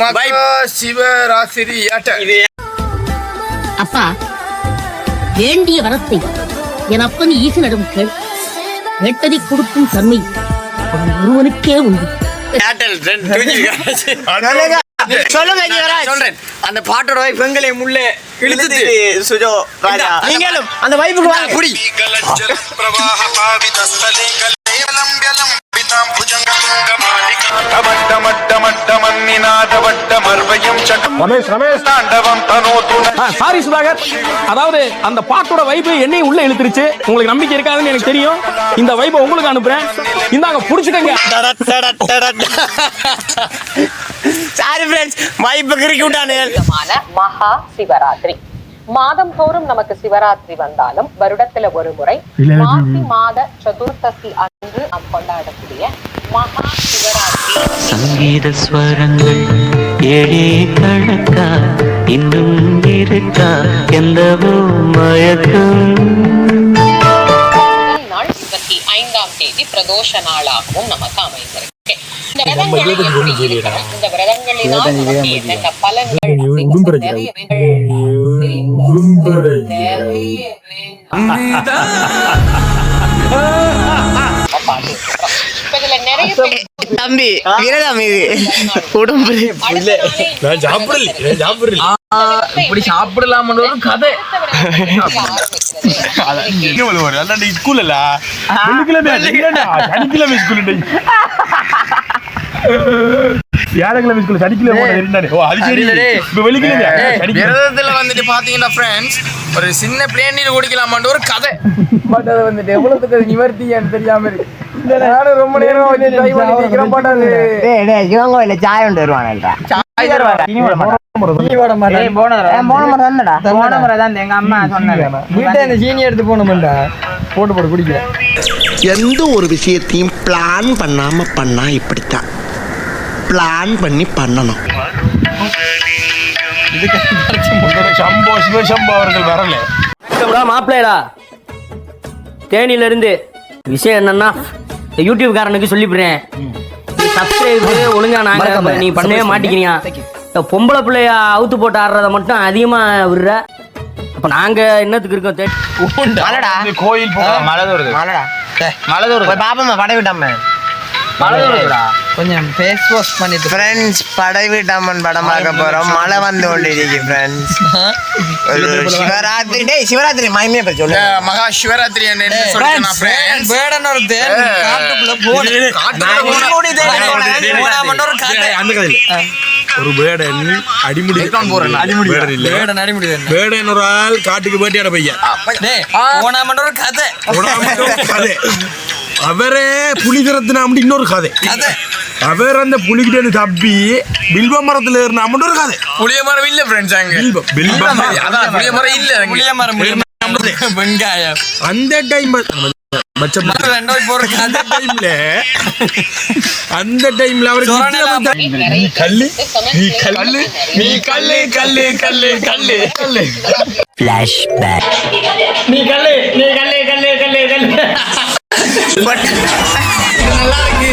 மகா அப்பா வேண்டிய வரத்தை என் அப்பன் ஈசனிடம் கேள். கேட்டதை கொடுக்கும் தன்மை அவன் ஒருவனுக்கே உண்டு. அந்த பாட்டோட வைஃப் எங்களை முள்ளே இழுத்துட்டு சுஜோ ராஜா. நீங்களும் அந்த வாங்க. சாரி சுதாகர். அதாவது அந்த பாட்டோட வைப்பு என்னையும் உள்ள இழுத்துருச்சு. உங்களுக்கு நம்பிக்கை இருக்காதுன்னு எனக்கு தெரியும். இந்த வைப்பை உங்களுக்கு அனுப்புறேன். இந்தாங்க புடிச்சுக்கங்க. சாரி ஃப்ரெண்ட்ஸ் வைப்பு கிறுக்கி விட்டானே. மகா சிவராத்திரி. மாதம் தோறும் நமக்கு சிவராத்திரி வந்தாலும் வருடத்துல ஒரு முறை மாசி மாத சதுர்த்தசி அன்று நாம் கொண்டாடக்கூடிய மகா சிவராத்திரி. சங்கீத ஸ்வரங்கள். ஏழே கணக்கா? இன்னும் இருக்கா? எந்தவோ மயக்கம் இருபத்தி ஐந்தாம் தேதி பிரதோஷ நாளாகவும் நமக்கு அமைந்திருக்கு. இந்த விரதங்களினால் பலன்கள் நிறைய பேர் தம்பி விரதம் இது. உடம்பு நான் சாப்பிடல இப்படி சாப்பிடலாம்னு ஒரு கதை ஸ்கூல்ல சனிக்கிழமை ஸ்கூல் வியாழக்கிழமை ஸ்கூல் சனிக்கிழமை ஓ அது சரி. இப்ப விரதத்துல வந்துட்டு பாத்தீங்கன்னா ஃப்ரெண்ட்ஸ் ஒரு சின்ன பிளேன் நீர் குடிக்கலாமான்னு ஒரு கதை. பட் அது வந்துட்டு எவ்வளவுக்கு அது நிவர்த்தியான்னு தெரியாம இருக்கு. நானும் ரொம்ப நேரம் பண்ணி நிக்கிறேன், சாய் போன முறை வந்தடா போன முறை தான் எங்க அம்மா சொன்னது வீட்டை இந்த சீனி எடுத்து போகணுமெண்டா போட்டு போட்டு குடிக்க எந்த ஒரு விஷயத்தையும் பிளான் பண்ணாம பண்ணா இப்படித்தான் பிளான் பண்ணி பண்ணணும் சம்போ சிவசம்போ அவர்கள் வரல மாப்பிள்ளைடா தேனில இருந்து விஷயம் என்னன்னா யூடியூப்காரனுக்கு சொல்லிவிடுறேன். சப்ஸ்கிரைப் ஒழுங்கா நாங்க நீ பண்ணவே மாட்டேங்கிறீங்க இந்த பொம்பளை பிள்ளைய அவுத்து போட்டு ஆடுறத மட்டும் அதிகமா விடுற. அப்ப நாங்க என்னத்துக்கு இருக்கோம் கோயில் போக மலடா மலதூர் போய் பாப்போம் படை விட்டாம. கொஞ்சம் ஃபேஸ் வாஷ் பண்ணிட்டு ஃப்ரெண்ட்ஸ் படை விட்டாமன் படம் பார்க்க போறோம். மழை வந்து கொண்டிருக்கு ஃப்ரெண்ட்ஸ் ஒரு சிவராத்திரி. டேய் சிவராத்திரி மயமே பத்தி சொல்லு மகா சிவராத்திரி என்ன friends. காட்டுக்குள்ள போனேன். அந்த கதை இல்ல ஒரு வேடன் அடிமுடி. அடிமுடி. வேடன் இல்ல. வேடன் ஒரு ஆள் காட்டுக்கு வேட்டையாட பையன் கதை. அவரே புலி திறத்தினாமட்டு இன்னொரு கதை. அவர் அந்த புலிகிட்ட இருந்து தப்பி பில்வ மரத்துல ஏறினாமட்டு ஒரு கதை. புளிய மரம் இல்ல ஃப்ரெண்ட்ஸ் அங்க. பில்வம், பில்வம். அதான் புளிய மரம். இல்ல புளிய மரம் வெங்காயம். அந்த டைம் அந்த டைம்ல அவருக்கு நீ கல்லு? நீ கல்லு? நீ கல்லு கல்லு கல்லு கல்லு. கல்லு ஃப்ளாஷ்பேக் நீ கல்லு? நீ கல்லு கல்லு கல்லு கல்லு நல்லா இருக்கு